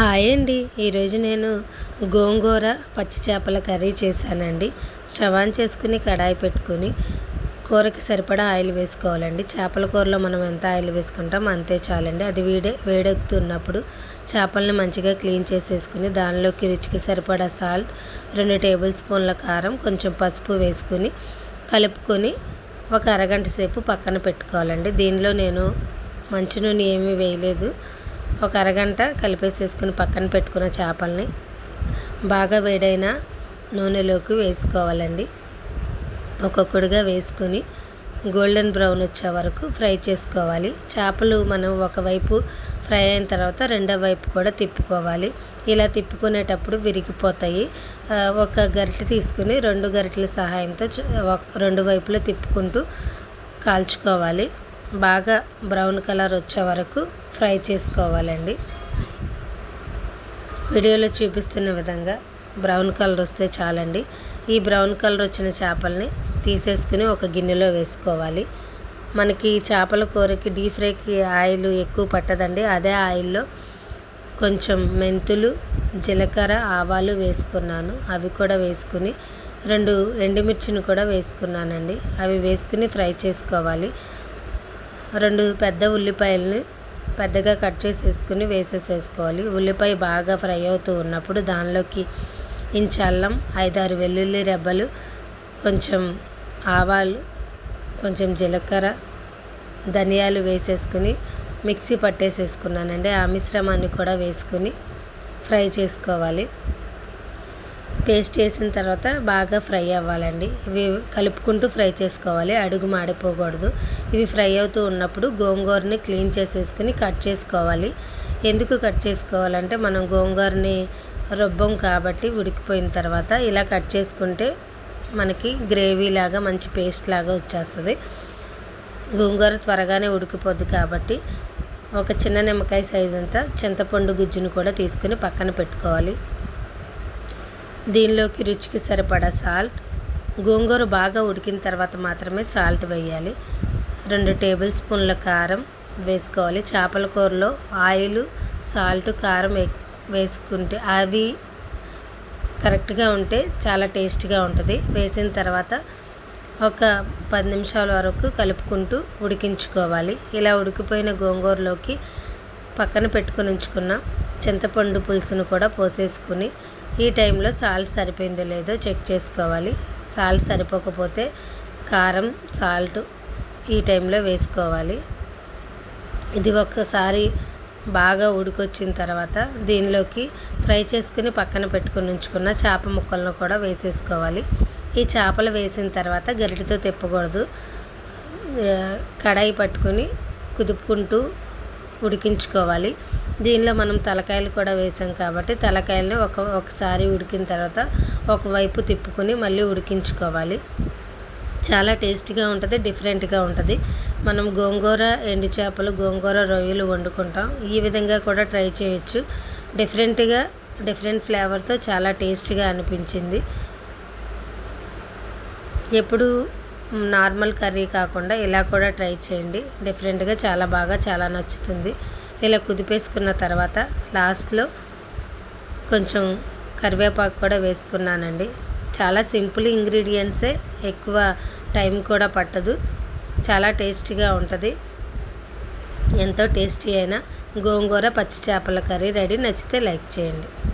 Hi అండి. ఈరోజు నేను గోంగూర పచ్చి చేపల కర్రీ చేశానండి. స్టవ్ ఆన్ చేసుకుని కడాయి పెట్టుకుని కూరకి సరిపడా ఆయిల్ వేసుకోవాలండి. చేపల కూరలో మనం ఎంత ఆయిల్ వేసుకుంటాం అంతే చాలండి. అది వేడే వేడెక్కుతున్నప్పుడు చేపల్ని మంచిగా క్లీన్ చేసేసుకుని దానిలోకి రుచికి సరిపడా సాల్ట్ రెండు టేబుల్ స్పూన్ల కారం కొంచెం పసుపు వేసుకుని కలుపుకొని ఒక అరగంట సేపు పక్కన పెట్టుకోవాలండి. దీనిలో నేను మంచినూనె ఏమీ వేయలేదు. ఒక అరగంట కలిపేసేసుకుని పక్కన పెట్టుకున్న చేపల్ని బాగా వేడైన నూనెలోకి వేసుకోవాలండి. ఒక్కొక్కడిగా వేసుకొని గోల్డెన్ బ్రౌన్ వచ్చే వరకు ఫ్రై చేసుకోవాలి. చేపలు మనం ఒకవైపు ఫ్రై అయిన తర్వాత రెండో వైపు కూడా తిప్పుకోవాలి. ఇలా తిప్పుకునేటప్పుడు విరిగిపోతాయి. ఒక గరిటె తీసుకుని రెండు గరిటెల సహాయంతో రెండు వైపులో తిప్పుకుంటూ కాల్చుకోవాలి. బాగా బ్రౌన్ కలర్ వచ్చే వరకు ఫ్రై చేసుకోవాలండి. వీడియోలో చూపిస్తున్న విధంగా బ్రౌన్ కలర్ వస్తే చాలండి. ఈ బ్రౌన్ కలర్ వచ్చిన చేపల్ని తీసేసుకుని ఒక గిన్నెలో వేసుకోవాలి. మనకి చేపల కూరకి డీప్ ఫ్రైకి ఆయిల్ ఎక్కువ పట్టదండి. అదే ఆయిల్లో కొంచెం మెంతులు జీలకర్ర ఆవాలు వేసుకున్నాను. అవి కూడా వేసుకుని రెండు ఎండుమిర్చిని కూడా వేసుకున్నానండి. అవి వేసుకుని ఫ్రై చేసుకోవాలి. రెండు పెద్ద ఉల్లిపాయలని పెద్దగా కట్ చేసేసుకుని వేసేసేసుకోవాలి. ఉల్లిపాయ బాగా ఫ్రై అవుతూ ఉన్నప్పుడు దానిలోకి ఇంచు అల్లం ఐదారు వెల్లుల్లి రెబ్బలు కొంచెం ఆవాలు కొంచెం జీలకర్ర ధనియాలు వేసేసుకుని మిక్సీ పట్టేసేసుకున్నానండి. ఆ మిశ్రమాన్ని కూడా వేసుకుని ఫ్రై చేసుకోవాలి. పేస్ట్ చేసిన తర్వాత బాగా ఫ్రై అవ్వాలండి. ఇవి కలుపుకుంటూ ఫ్రై చేసుకోవాలి. అడుగు మాడిపోకూడదు. ఇవి ఫ్రై అవుతూ ఉన్నప్పుడు గోంగూరని క్లీన్ చేసేసుకుని కట్ చేసుకోవాలి. ఎందుకు కట్ చేసుకోవాలంటే మనం గోంగూరని రుబ్బం కాబట్టి ఉడికిపోయిన తర్వాత ఇలా కట్ చేసుకుంటే మనకి గ్రేవీ లాగా మంచి పేస్ట్ లాగా వచ్చేస్తుంది. గోంగూర త్వరగానే ఉడికిపోద్ది కాబట్టి ఒక చిన్న నిమ్మకాయ సైజ్ అంతా చింతపండు గుజ్జును కూడా తీసుకుని పక్కన పెట్టుకోవాలి. దీనిలోకి రుచికి సరిపడా సాల్ట్. గోంగూర బాగా ఉడికిన తర్వాత మాత్రమే సాల్ట్ వేయాలి. రెండు టేబుల్ స్పూన్ల కారం వేసుకోవాలి. చేపల కూరలో ఆయిల్ సాల్ట్ కారం వేసుకుంటే అవి కరెక్ట్గా ఉంటే చాలా టేస్ట్గా ఉంటుంది. వేసిన తర్వాత ఒక పది నిమిషాల వరకు కలుపుకుంటూ ఉడికించుకోవాలి. ఇలా ఉడికిపోయిన గోంగూరలోకి పక్కన పెట్టుకుని ఉంచుకున్న చింతపండు పులుసును కూడా పోసేసుకుని ఈ టైంలో సాల్ట్ సరిపోయిందో లేదో చెక్ చేసుకోవాలి. సాల్ట్ సరిపోకపోతే కారం సాల్ట్ ఈ టైంలో వేసుకోవాలి. ఇది ఒక్కసారి బాగా ఉడికొచ్చిన తర్వాత దీనిలోకి ఫ్రై చేసుకుని పక్కన పెట్టుకుని ఉంచుకున్న చేప ముక్కలను కూడా వేసేసుకోవాలి. ఈ చేపలు వేసిన తర్వాత గరిటతో తిప్పకూడదు. కడాయి పట్టుకుని కుదుపుకుంటూ ఉడికించుకోవాలి. దీనిలో మనం తలకాయలు కూడా వేసాం కాబట్టి తలకాయలని ఒక ఒకసారి ఉడికిన తర్వాత ఒకవైపు తిప్పుకొని మళ్ళీ ఉడికించుకోవాలి. చాలా టేస్టీగా ఉంటుంది డిఫరెంట్గా ఉంటుంది. మనం గోంగూర ఎండు చేపలు గోంగూర రొయ్యలు వండుకుంటాం. ఈ విధంగా కూడా ట్రై చేయొచ్చు. డిఫరెంట్గా డిఫరెంట్ ఫ్లేవర్తో చాలా టేస్టీగా అనిపించింది. ఎప్పుడు నార్మల్ కర్రీ కాకుండా ఇలా కూడా ట్రై చేయండి. డిఫరెంట్గా చాలా బాగా చాలా నచ్చుతుంది. ఇలా కుదిపేసుకున్న తర్వాత లాస్ట్లో కొంచెం కరివేపాకు కూడా వేసుకున్నానండి. చాలా సింపుల్ ఇంగ్రీడియంట్సే ఎక్కువ టైం కూడా పట్టదు. చాలా టేస్టీగా ఉంటుంది. ఎంతో టేస్టీ అయిన గోంగూర పచ్చి చేపల కర్రీ రెడీ నచ్చితే లైక్ చేయండి.